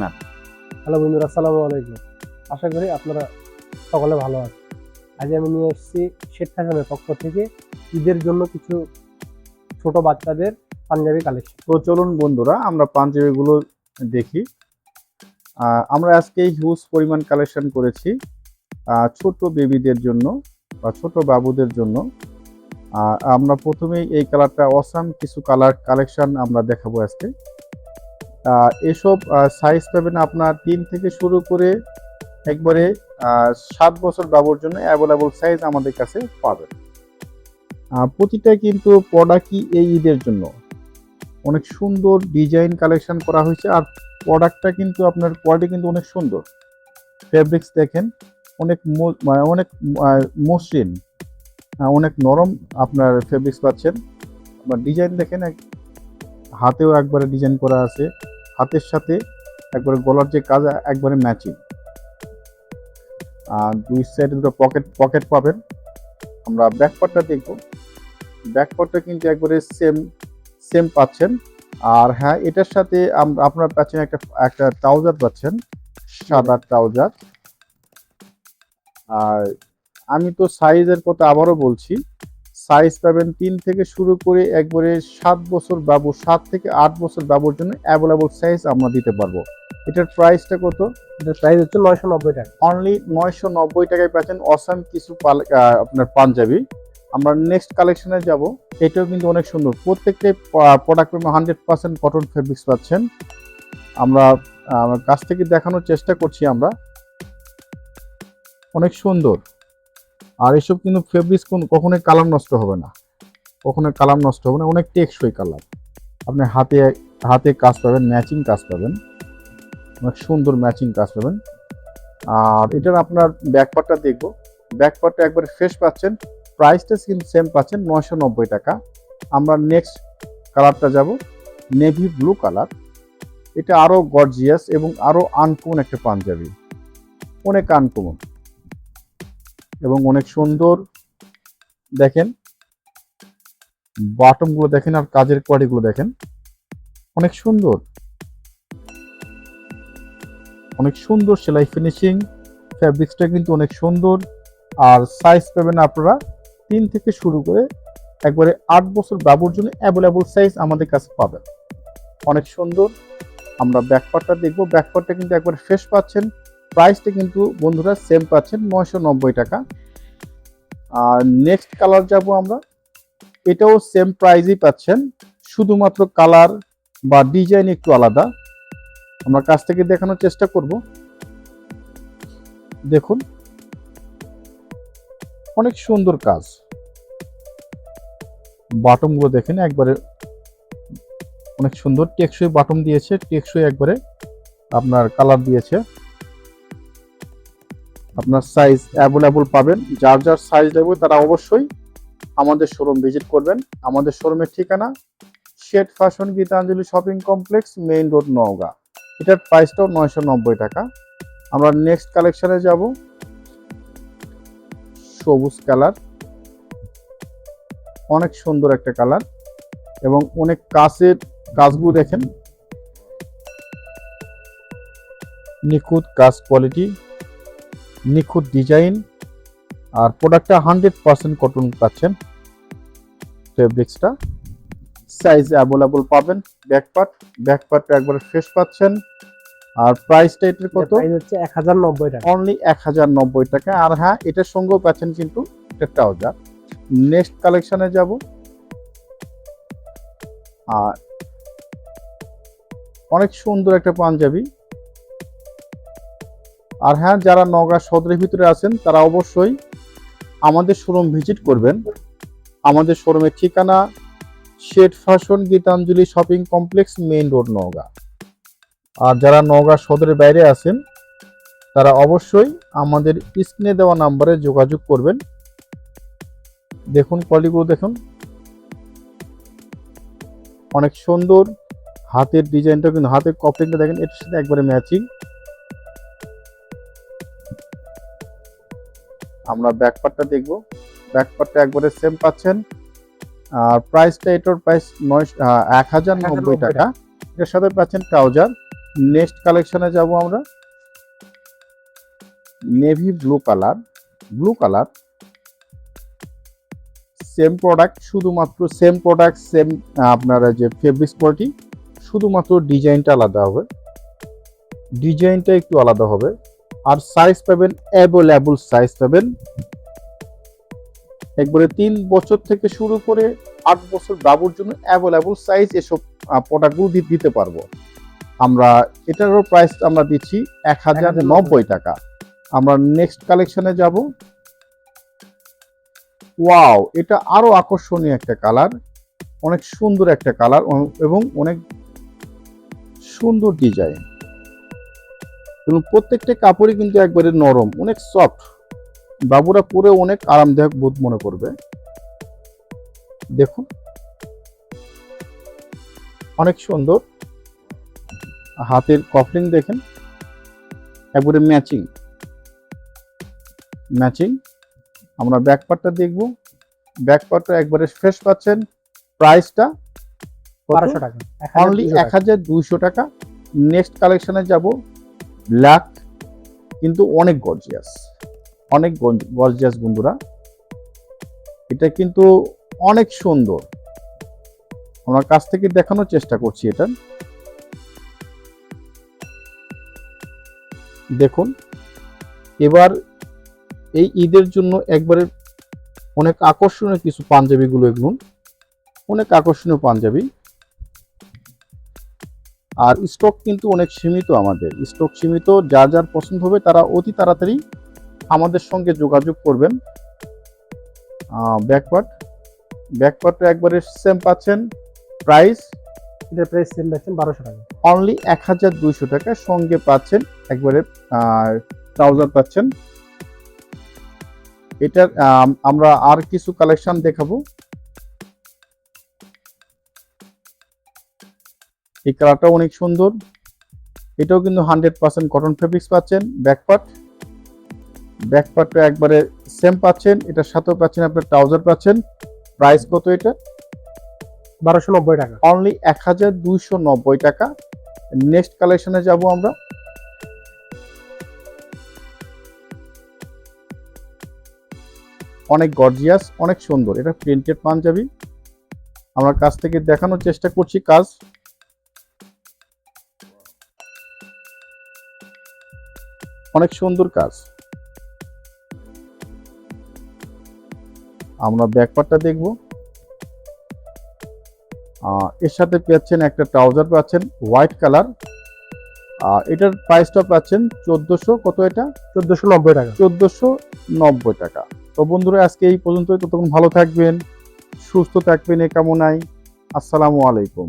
না। হ্যালো বন্ধুরা আসসালামু আলাইকুম। আশা করি আপনারা সকলে ভালো আছেন। আজ আমি নিয়ে এসেছি শেখ ফ্যাশনের পক্ষ থেকে ঈদের জন্য কিছু ছোট বাচ্চাদের পাঞ্জাবি কালেকশন। তো চলুন বন্ধুরা আমরা পাঞ্জাবিগুলো দেখি। আমরা আজকে হিউজ পরিমাণ কালেকশন করেছি ছোট বেবিদের জন্য বা ছোট বাবুদের জন্য। আমরা প্রথমেই এই কালারটা অসাম কিছু কালার কালেকশন আমরা দেখাবো আজকে। এসব সাইজ পাবেন আপনার তিন থেকে শুরু করে একবারে সাত বছর বাবুর জন্য অ্যাভেলেবল সাইজ আমাদের কাছে পাবেন। প্রতিটা কিন্তু প্রোডাক্টই এই ঈদের জন্য। অনেক সুন্দর ডিজাইন কালেকশন করা হয়েছে আর প্রোডাক্টটা কিন্তু আপনার কোয়ালিটি কিন্তু অনেক সুন্দর। ফেব্রিক্স দেখেন, অনেক মানে অনেক মসৃণ অনেক নরম আপনার ফেব্রিক্স পাচ্ছেন। আপনার ডিজাইন দেখেন হাতেও একবারে ডিজাইন করা আছে। হাতের সাথে একবারে গলার যে কাজ, একবারে ম্যাচিং আর দুই সাইডে দুটো পকেট পকেট পাবেন। আমরা ব্যাক পার্টটা দেখব। ব্যাক পার্টটা কিন্তু একবারে সেম সেম পাচ্ছেন। আর হ্যাঁ এটার সাথে আপনারা পাচ্ছেন একটা একটা ট্রাউজার পাচ্ছেন। সাদা ট্রাউজার আর আমি তো সাইজের কথা আবারও বলছি। সাইজ পাবেন তিন থেকে শুরু করে একবারে সাত বছর বাবু সাত থেকে আট বছর বাবুর জন্য অ্যাভেলেবল সাইজ আমরা দিতে পারব। এটার প্রাইসটা কত? এটার প্রাইস হচ্ছে নয়শো নব্বই টাকা। অনলি নয়শো নব্বই টাকায় পাচ্ছেন অসাম কিছু আপনার পাঞ্জাবি। আমরা নেক্সট কালেকশনে যাব। এটাও কিন্তু অনেক সুন্দর। প্রত্যেকটাই product hundred percent cotton fabrics পাচ্ছেন। আমরা আমার কাছ থেকে দেখানোর চেষ্টা করছি আমরা। অনেক সুন্দর। আর এসব কিন্তু ফেব্রিক্স কোন কখনোই কালার নষ্ট হবে না। কখনো কালার নষ্ট হবে না, অনেক টেকসই কালার। আপনি হাতে হাতে কাজ পাবেন ম্যাচিং কাজ পাবেন। অনেক সুন্দর ম্যাচিং কাজ পাবেন। আর এটার আপনার ব্যাকপার্টটা দেখব। ব্যাকপার্টটা একবার ফ্রেশ পাচ্ছেন। প্রাইসটা কিন্তু সেম পাচ্ছেন নয়শো নব্বই টাকা। আমরা নেক্সট কালারটা যাব নেভি ব্লু কালার। এটা আরও গর্জিয়াস এবং আরও আনকমন একটা পাঞ্জাবি। অনেক আনকমন এবং অনেক সুন্দর, দেখেন বাটনগুলো দেখেন আর কাজের কোয়ালিটিগুলো দেখেন, অনেক সুন্দর। অনেক সুন্দর সেলাই ফিনিশিং ফ্যাব্রিক্সটা কিন্তু অনেক সুন্দর, আর সাইজ পাবেন আপনারা তিন থেকে শুরু করে একবারে আট বছর বাবুর জন্য অ্যাভেলেবল সাইজ আমাদের কাছে পাবেন। অনেক সুন্দর, আমরা ব্যাকপারটা দেখব ব্যাকপারটা কিন্তু একবার ফ্রেশ পাচ্ছেন। প্রাইসটা কিন্তু বন্ধুরা সেম পাচ্ছেন নয়শো নব্বই টাকা। আর নেক্সট কালার যাব আমরা, এটাও সেম প্রাইজই পাচ্ছেন, শুধুমাত্র কালার বা ডিজাইন একটু আলাদা। আমরা কাছ থেকে দেখানোর চেষ্টা করব। দেখুন, অনেক সুন্দর কাজ। বাটমগুলো দেখেন, একবারে অনেক সুন্দর, টেকসই বাটম দিয়েছে, টেকসই একবারে আপনার কালার দিয়েছে। আপনার সাইজ অ্যাভেলেবল পাবেন। যার যার সাইজ লাগবে তারা অবশ্যই আমাদের শোরুম ভিজিট করবেন। আমাদের শোরুমের ঠিকানা shade fashion Gitanjali shopping complex main road Naogaon. এটার প্রাইসটাও নয়শো নব্বই টাকা। আমরা নেক্সট কালেকশনে যাব। সবুজ কালার অনেক সুন্দর একটা কালার এবং অনেক কাছের কাজগুলো দেখেন। নিখুঁত কাজ কোয়ালিটি নিখুঁত ডিজাইন আর প্রোডাক্টটা হান্ড্রেড পার্সেন্ট কটন পাচ্ছেন ফেব্রিক্সটা। সাইজ অ্যাভেলেবল পাবেন ব্যাক পার্ট। ব্যাক পার্টটা একবারে ফ্রেশ পাচ্ছেন। আর প্রাইসটা এটার কত? প্রাইস হচ্ছে এক হাজার নব্বই টাকা। অনলি এক হাজার নব্বই টাকা। আর হ্যাঁ এটার সঙ্গেও পাচ্ছেন কিন্তু একটা ট্রাউজার। নেক্সট কালেকশনে যাব। আর অনেক সুন্দর একটা পাঞ্জাবি। আর হ্যাঁ যারা নগা সদরের ভিতরে আছেন, তারা অবশ্যই আমাদের শোরুম ভিজিট করবেন। আমাদের শোরুমের ঠিকানা shade fashion Gitanjali shopping complex, main road, Naogaon. আর যারা নওগাঁ সদরের বাইরে আছেন, তারা অবশ্যই আমাদের স্ক্রিনে দেওয়া নাম্বারে যোগাযোগ করবেন। দেখুন কোয়ালিটিগুলো দেখুন। অনেক সুন্দর। হাতের ডিজাইনটা কিন্তু, হাতের কপলিংটা দেখেন, এটার সাথে একবারে ম্যাচিং আমরা ব্যাকপার্টটা দেখব। ব্যাকপার্টটা একবারে সেম পাচ্ছেন। আর প্রাইসটা এটার প্রাইস নয় এক হাজার নব্বই টাকা। এটার সাথে পাচ্ছেন ট্রাউজার নেক্সট কালেকশনে যাব আমরা। Navy blue colour blue colour same product শুধুমাত্র সেম প্রোডাক্ট সেম আপনারা যে ফেব্রিক্স কোয়ালিটি শুধুমাত্র ডিজাইনটা আলাদা হবে। ডিজাইনটা একটু আলাদা হবে। আর সাইজ পাবেন অ্যাভেলেবল সাইজ পাবেন। একবারে তিন বছর থেকে শুরু করে আট বছর বাবুর জন্য অ্যাভেলেবল সাইজ এসব প্রোডাক্টগুলো দিতে পারব। আমরা এটারও প্রাইস আমরা দিচ্ছি এক হাজার নব্বই। টাকা। আমরা নেক্সট কালেকশনে যাব। ওয়াও এটা আরও আকর্ষণীয় একটা কালার অনেক সুন্দর একটা কালার এবং অনেক সুন্দর ডিজাইন এবং প্রত্যেকটা কাপড়ই কিন্তু একবারে নরম অনেক সফট বাবুরা পরে অনেক আরামদায়ক বোধ মনে করবে। দেখুন। অনেক সুন্দর। হাতের কফলিং দেখেন। একবারে ম্যাচিং ম্যাচিং আমরা ব্যাক পার্টটা দেখব। ব্যাক পার্টটা একবারে ফ্রেশ পাচ্ছেন। প্রাইসটা বারোশো টাকা। অনলি এক হাজার দুইশো টাকা। নেক্সট কালেকশনে যাব। ব্ল্যাক কিন্তু অনেক গর্জিয়াস। অনেক গর্জিয়াস বন্ধুরা। এটা কিন্তু অনেক সুন্দর। আমরা কাছ থেকে দেখানোর চেষ্টা করছি এটা। দেখুন, এবার এই ঈদের জন্য একবারে অনেক আকর্ষণীয় কিছু পাঞ্জাবিগুলো এগুলো। অনেক আকর্ষণীয় পাঞ্জাবি। আর স্টক কিন্তু অনেক সীমিত আমাদের। স্টক সীমিত যার যার পছন্দ হবে তারা অতি তাড়াতাড়ি আমাদের সঙ্গে যোগাযোগ করবেন। ব্যাকপার্ট ব্যাকপার্টটা একবারে সেম পাচ্ছেন প্রাইস এটার প্রাইস সেম পাচ্ছেন বারোশো টাকা। অনলি এক হাজার দুইশো টাকা। সঙ্গে পাচ্ছেন একবারে ট্রাউজার পাচ্ছেন। এটার আম, আমরা আর কিছু কালেকশন দেখাবো। এই কালারটাও অনেক সুন্দর। এটাও কিন্তু হান্ড্রেড পার্সেন্ট কটন ফেব্রিক্স পাচ্ছেন ব্যাকপার্ট ব্যাকপার্টটা একবারে সেম পাচ্ছেন এটার সাথেও পাচ্ছেন আপনার ট্রাউজার পাচ্ছেন। প্রাইস কত এটা? বারোশো নব্বই টাকা। অনলি এক হাজার দুইশো নব্বই টাকা। নেক্সট কালেকশনে যাব আমরা। অনেক গর্জিয়াস অনেক সুন্দর। এটা প্রিন্টেড পাঞ্জাবি। আমরা কাছ থেকে দেখানোর চেষ্টা করছি কাজ। অনেক সুন্দর কাজ। আমরা ব্যাকপারটা দেখব। এর সাথে পাচ্ছেন একটা ট্রাউজার পাচ্ছেন হোয়াইট কালার এটার প্রাইসটা পাচ্ছেন চোদ্দোশো কত এটা? চোদ্দশো নব্বই টাকা। চোদ্দোশো নব্বই টাকা। তো বন্ধুরা আজকে এই পর্যন্ত ততক্ষণ ভালো থাকবেন সুস্থ থাকবেন এ কামনায়। আসসালামু আলাইকুম।